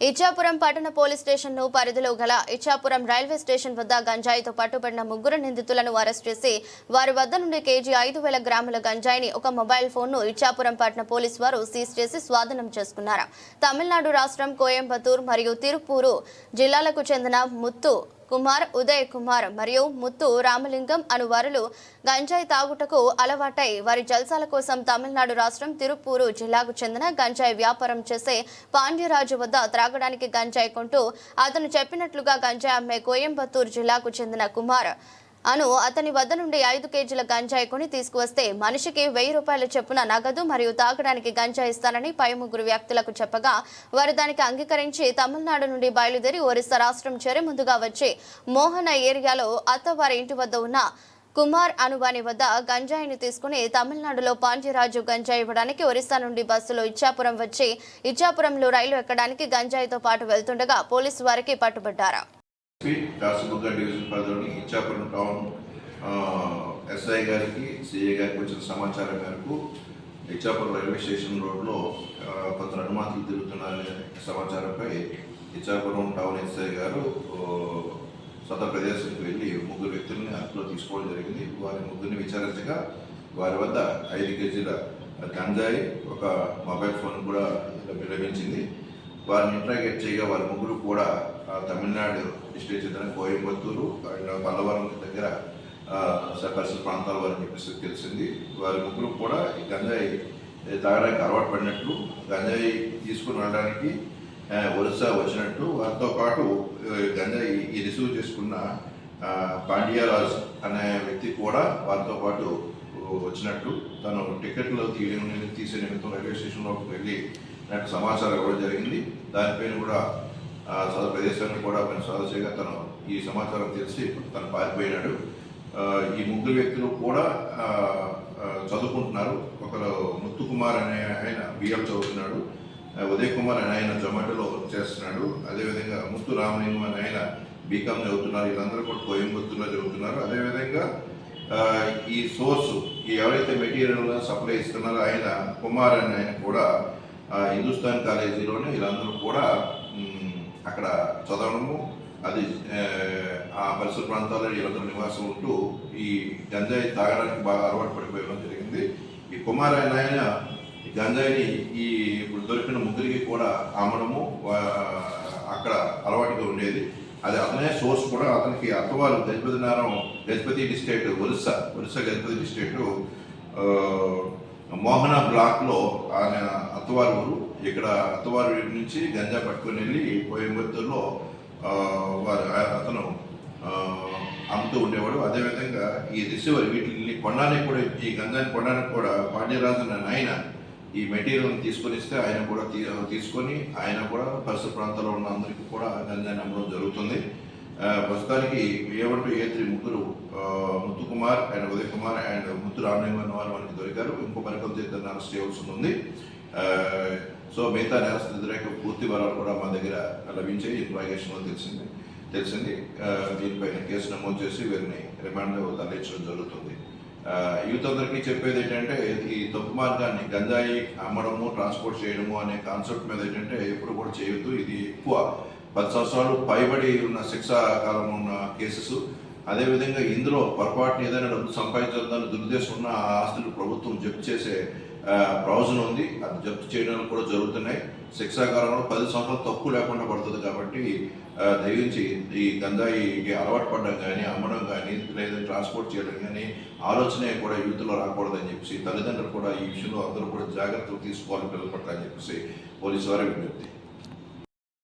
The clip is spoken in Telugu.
ఇచ్చాపురం పట్టణ పోలీస్ స్టేషన్ను పరిధిలో గల ఇచ్చాపురం రైల్వే స్టేషన్ వద్ద గంజాయితో పట్టుబడిన ముగ్గురు నిందితులను అరెస్ట్ చేసి వారి వద్ద నుండి కేజీ ఐదు వేల గ్రాముల గంజాయిని ఒక మొబైల్ ఫోన్ను ఇచ్చాపురం పట్టణ పోలీస్ వారు సీజ్ చేసి స్వాధీనం చేసుకున్నారు. తమిళనాడు రాష్ట్రం కోయంబత్తూర్ మరియు తిరుపూరు జిల్లాలకు చెందిన ముత్తు కుమార్ ఉదయ్ కుమార్ మరియు ముత్తు రామలింగం అను వారులు గంజాయి తాగుటకు అలవాటై వారి జల్సాల కోసం తమిళనాడు రాష్ట్రం తిరుపూరు జిల్లాకు చెందిన గంజాయి వ్యాపారం చేసే పాండ్యరాజు వద్ద త్రాగడానికి గంజాయి కొంటూ అతను చెప్పినట్లుగా గంజాయి అమ్మే కోయంబత్తూరు జిల్లాకు చెందిన కుమార్ అను అతని వద్ద నుండి ఐదు కేజీల గంజాయి కొని తీసుకువస్తే మనిషికి వెయ్యి రూపాయల చొప్పున నగదు మరియు తాగడానికి గంజా ఇస్తానని పై ముగ్గురు వ్యక్తులకు చెప్పగా వారు దానికి అంగీకరించి తమిళనాడు నుండి బయలుదేరి ఒరిస్సా రాష్ట్రం చేరి ముందుగా వచ్చి మోహన ఏరియాలో అత్త వారి ఇంటి వద్ద ఉన్న కుమార్ అనువాని వద్ద గంజాయిని తీసుకుని తమిళనాడులో పాండ్యరాజు గంజాయి ఇవ్వడానికి ఒరిస్సా నుండి బస్సులో ఇచ్చాపురం వచ్చి ఇచ్చాపురంలో రైలు ఎక్కడానికి గంజాయితో పాటు వెళ్తుండగా పోలీసు వారికి పట్టుబడ్డారు. ఎస్పీ కాసుబుగ్గ డివిజన్ పరిధిలోని ఇచ్చాపురం టౌన్ ఎస్ఐ గారికి సిఐ గారికి వచ్చిన సమాచారం మేరకు ఇచ్చాపురం రైల్వే స్టేషన్ రోడ్లో కొంత కొందరు తిరుగుతున్నారనే సమాచారంపై ఇచ్చాపురం టౌన్ ఎస్ఐ గారు సొంత ప్రదేశానికి వెళ్ళి ముగ్గురు వ్యక్తుల్ని అదుపులో తీసుకోవడం జరిగింది. వారి ముగ్గురిని విచారించగా వారి వద్ద ఐదు కేజీల గంజాయి ఒక మొబైల్ ఫోన్ కూడా లభించింది. వారిని ఇంట్రాగేట్ చేయగా వారి ముగ్గురు కూడా తమిళనాడు డిస్ట్రిక్ట్ చెందిన కోయంబత్తూరు అండ్ పల్లవరం దగ్గర స- పరిసర ప్రాంతాల వారిని చెప్పేసి తెలిసింది. వారి ముగ్గురు కూడా ఈ గంజాయి తాగడానికి అలవాటు పడినట్లు గంజాయి తీసుకుని వెళ్ళడానికి ఒరిస్సా వచ్చినట్టు. వారితో పాటు గంజాయి ఈ రిసీవ్ చేసుకున్న పాండియారాజ్ అనే వ్యక్తి కూడా వారితో పాటు వచ్చినట్టు. తను టికెట్లు తీయడం తీసే నిమిత్తం రైల్వే స్టేషన్లోకి వెళ్ళి నాకు సమాచారం ఇవ్వడం జరిగింది. దానిపైన కూడా ఆ, సదరు ప్రదేశాన్ని కూడా మేము సదస్సుగా తను ఈ సమాచారం తెలిసి తను పారిపోయినాడు. ఈ ముగ్గురు వ్యక్తులు కూడా చదువుకుంటున్నారు. ఒకరు ముత్తు కుమార్ అనే ఆయన బిఎం చదువుతున్నాడు. ఉదయ్ కుమార్ అనే ఆయన జొమాటోలో వర్క్ చేస్తున్నాడు. అదేవిధంగా ముత్తు రామలింగం అనే ఆయన బీకామ్ చదువుతున్నారు. వీళ్ళందరూ కూడా కోయంబత్తూరులో చదువుతున్నారు. అదేవిధంగా ఈ సోర్స్ ఈ ఎవరైతే మెటీరియల్ సప్లై ఇస్తున్నారో ఆయన కుమార్ అనే ఆయన కూడా హిందుస్థాన్ కాలేజీలోనే వీళ్ళందరూ కూడా అక్కడ చదవడము అది ఆ, పరిసర ప్రాంతాల్లో వీళ్ళందరూ నివాసం ఉంటూ ఈ గంజాయి తాగడానికి బాగా అలవాటు పడిపోయడం జరిగింది. ఈ కుమార్ అనే ఆయన ఈ గంజాయిని ఈ ఇప్పుడు దొరికిన ముగ్గురికి కూడా అమ్మడము అక్కడ అలవాటుగా ఉండేది. అది అతనే సోర్స్ కూడా అతనికి అత్తవారు గజపతి నారం గజపతి డిస్ట్రిక్ట్ ఒరిస్సా ఒరిస్సా గజపతి డిస్ట్రిక్ట్ మోహన బ్లాక్లో ఆయన అత్తవారి ఊరు ఇక్కడ అత్తవారి ఊరి నుంచి గంజా పట్టుకొని వెళ్ళి కోయంబత్తూరులో వారు అతను అమ్ముతూ ఉండేవాడు. అదేవిధంగా ఈ రిసీవర్ వీటిని కొనడానికి కూడా ఈ గంజాన్ని కొనడానికి కూడా పాండ్యరాజు అనే ఆయన ఈ మెటీరియల్ తీసుకొని ఇస్తే ఆయన కూడా తీ- తీసుకొని ఆయన కూడా పరిసర ప్రాంతాల్లో ఉన్న అందరికీ కూడా గంజాన్ని అమ్మడం జరుగుతుంది. ప్రస్తుతానికి A one two A three ముగ్గురు ముత్తు కుమార్ అండ్ ఉదయ్ కుమార్ అండ్ ముత్తు రామలింగం వారు మనకి దొరికారు. ఇంకో మరికొంత ఇద్దరు అరెస్ట్ చేయవలసి ఉంది. సో మిగతా నేరస్తుల యొక్క పూర్తి వరాలు కూడా మా దగ్గర లభించే ఇంట్రాగేషన్లో తెలిసింది. తెలిసింది. దీనిపైన కేసు నమోదు చేసి వీరిని రిమాండ్లో తరలించడం జరుగుతుంది. యూత్ అందరికీ చెప్పేది ఏంటంటే ఈ తప్పు మార్గాన్ని గంజాయి అమ్మడము ట్రాన్స్పోర్ట్ చేయడము అనే కాన్సెప్ట్ మీద ఏంటంటే ఎప్పుడు కూడా చేయొద్దు. ఇది ఎక్కువ పది సంవత్సరాలు పైబడి ఉన్న శిక్షాకాలం ఉన్న కేసెస్. అదేవిధంగా ఇందులో పొరపాటున ఏదైనా డబ్బు సంపాదించాలని దురుద్దేశం ఉన్న ఆస్తులు ప్రభుత్వం జప్తు చేసే ప్రయోజనం ఉంది. అది జప్తు చేయడం కూడా జరుగుతున్నాయి. శిక్షాకాలంలో పది సంవత్సరాలు తక్కువ లేకుండా పడుతుంది కాబట్టి దయించి ఈ గంజాయికి అలవాటు పడడం కానీ అమ్మడం కానీ లేదా ట్రాన్స్పోర్ట్ చేయడం కానీ ఆలోచన కూడా యూత్లో రాకూడదని చెప్పేసి తల్లిదండ్రులు కూడా ఈ విషయంలో అందరూ కూడా జాగ్రత్తలు తీసుకోవాలి పిల్లలు పట్ల అని చెప్పేసి పోలీసు వారి విజ్ఞప్తి.